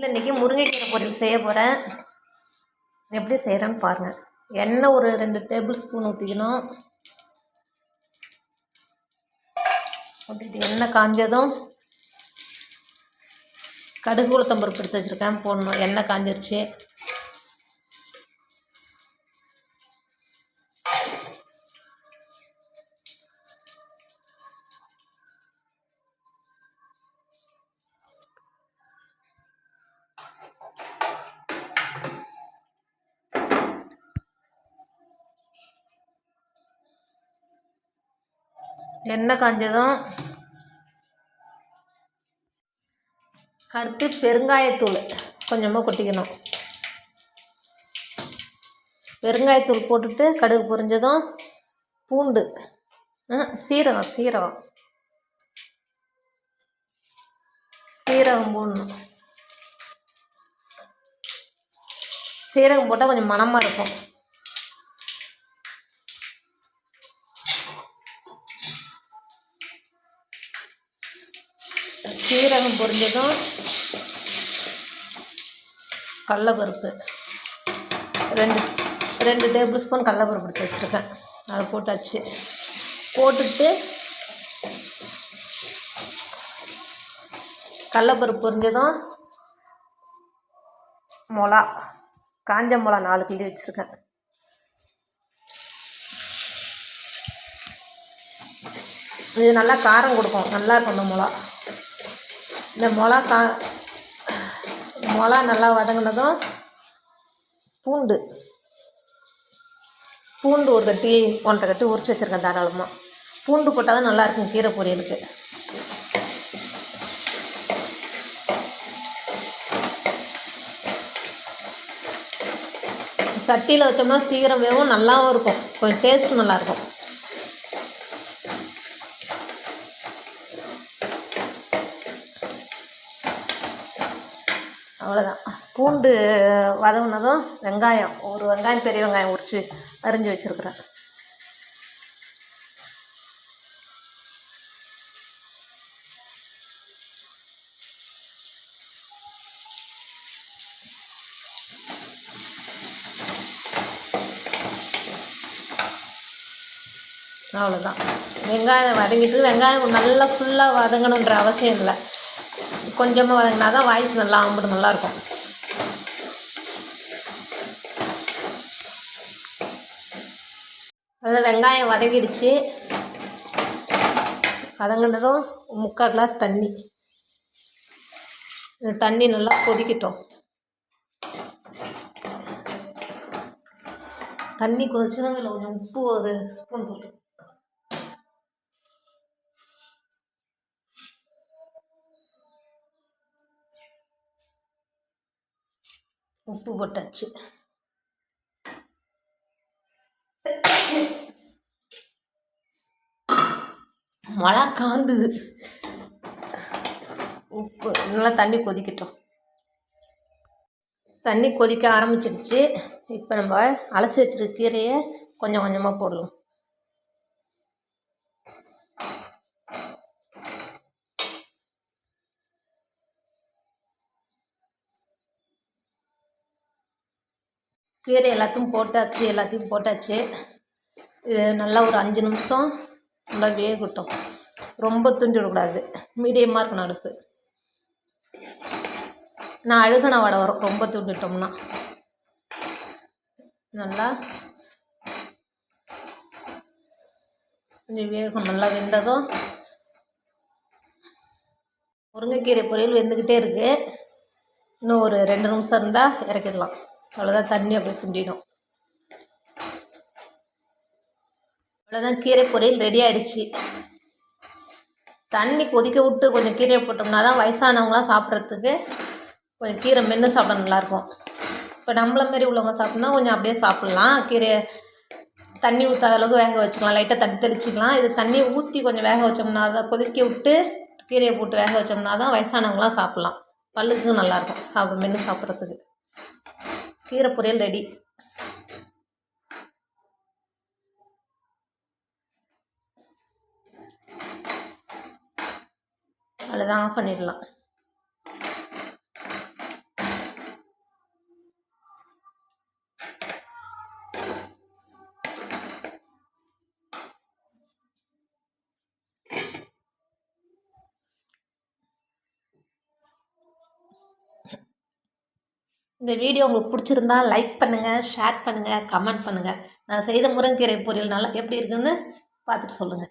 வீட்டில் இன்றைக்கி முருங்கைக்கீரை பொரியல் செய்ய போகிறேன் எப்படி செய்கிறேன்னு பாருங்கள் எண்ணெய் ஒரு ரெண்டு டேபிள் ஸ்பூன் ஊற்றிக்கணும் ஊற்றிட்டு எண்ணெய் காஞ்சதும் கடுகு உளுத்தம்பருப்பு எடுத்து வச்சுருக்கேன். போடணும். எண்ணெய் காஞ்சிருச்சு. எண்ணெய் காஞ்சதும் அடுத்து பெருங்காயத்தூள் கொஞ்சமாக கொட்டிக்கணும். பெருங்காயத்தூள் போட்டுட்டு கடுகு பொரிஞ்சதும் பூண்டு சீரகம் சீரகம். சீரகம் போடணும். சீரகம் போட்டால் கொஞ்சம் மணமாக இருக்கும். சீரகம் பொரிஞ்சதும் கடலப்பருப்பு. ரெண்டு ரெண்டு டேபிள் ஸ்பூன் கடலப்பருப்பு எடுத்து வச்சுருக்கேன். அதை போட்டாச்சு. போட்டுட்டு கடலப்பருப்பு பொரிஞ்சதும் மொளா காஞ்ச மொளா நாலு கிள்ளி வச்சுருக்கேன். இது நல்லா காரம் கொடுக்கும். நல்லா இருக்கும் இந்த மிளகா இந்த மிளகா கா மொளா நல்லா வதங்கினதும் பூண்டு. பூண்டு ஒரு கட்டி ஒன்றரை கட்டி உரிச்சு வச்சுருக்கேன் தாராளமாக பூண்டு போட்டால் தான் நல்லாயிருக்கும் கீரை பொரியலுக்கு. சட்டியில் வச்சோம்னா சீக்கிரம் வேகும் நல்லாவும் இருக்கும். கொஞ்சம் டேஸ்ட்டும் நல்லாயிருக்கும் அவ்வளோதான் பூண்டு வதவுனதும் வெங்காயம் ஒரு வெங்காயம் பெரிய வெங்காயம் உரித்து அரிஞ்சு வச்சுருக்குறேன். அவ்வளோதான் வெங்காயம் வதங்கிட்டு வெங்காயம் நல்லா ஃபுல்லாக வதங்கணுன்ற அவசியம் இல்லை. கொஞ்சமாக வதங்கினா தான் வாய்ஸ் நல்லா ஆம்பிடு நல்லாயிருக்கும். அதாவது வெங்காயம் வதங்கிடுச்சு. வதங்கினதும் முக்கால் கிளாஸ் தண்ணி. இந்த தண்ணி நல்லா கொதிக்கட்டும். தண்ணி கொதிச்சுன்னா அதில் கொஞ்சம் உப்பு ஒரு ஸ்பூன் போட்டு உப்பு போட்டாச்சு. மழை காந்துது. உப்பு நல்லா தண்ணி கொதிக்கட்டும். தண்ணி கொதிக்க ஆரம்பிச்சிடுச்சு. இப்போ நம்ம அலசி வச்சிருக்க கீரையை கொஞ்சம் கொஞ்சமாக போடலாம் கீரை எல்லாத்தையும் போட்டாச்சு எல்லாத்தையும் போட்டாச்சு. இது நல்லா ஒரு அஞ்சு நிமிஷம் நல்லா வேகட்டும். ரொம்ப துண்டி விடக்கூடாது மீடியமாக இருக்கணும் அடுப்பு. நான் அழுகின வடை வரும் ரொம்ப துண்டிட்டோம்னா. நல்லா கொஞ்சம் வேகும் நல்லா வெந்ததும் முருங்கைக்கீரை பொரியல் வெந்துக்கிட்டே இருக்குது இன்னும் ஒரு ரெண்டு நிமிஷம் இருந்தால் இறக்கிடலாம். அவ்வளோதான் தண்ணி அப்படியே சுண்டிடும். அவ்வளோதான் கீரை பொரியல் ரெடி ஆகிடுச்சு தண்ணி கொதிக்க விட்டு கொஞ்சம் கீரையை போட்டோம்னா தான் வயசானவங்களாம் சாப்பிட்றதுக்கு கொஞ்சம் கீரை மென்று சாப்பிட நல்லாயிருக்கும். இப்போ நம்மள மாரி உள்ளவங்க சாப்பிட்னா கொஞ்சம் அப்படியே சாப்பிட்லாம். கீரையை தண்ணி ஊற்றாத அளவுக்கு வேக வச்சுக்கலாம். லைட்டாக தண்ணி தெளிச்சிக்கலாம். இது தண்ணி ஊற்றி கொஞ்சம் வேக வச்சோம்னா தான் கொதிக்க விட்டு கீரையை போட்டு வேக வச்சோம்னா தான் வயசானவங்களாம் சாப்பிட்லாம். பல்லுக்கும் நல்லாயிருக்கும். சாப்பிட மென்று சாப்பிட்றதுக்கு. கீரை பொரியல் ரெடி அவ்வளோதான் ஆஃப் பண்ணிடலாம். இந்த வீடியோ உங்களுக்கு பிடிச்சிருந்தா லைக் பண்ணுங்கள் ஷேர் பண்ணுங்கள் கமெண்ட் பண்ணுங்கள் நான் செய்த முருங்கீரை பொரியல் நல்லா எப்படி இருக்குன்னு பார்த்துட்டு சொல்லுங்கள்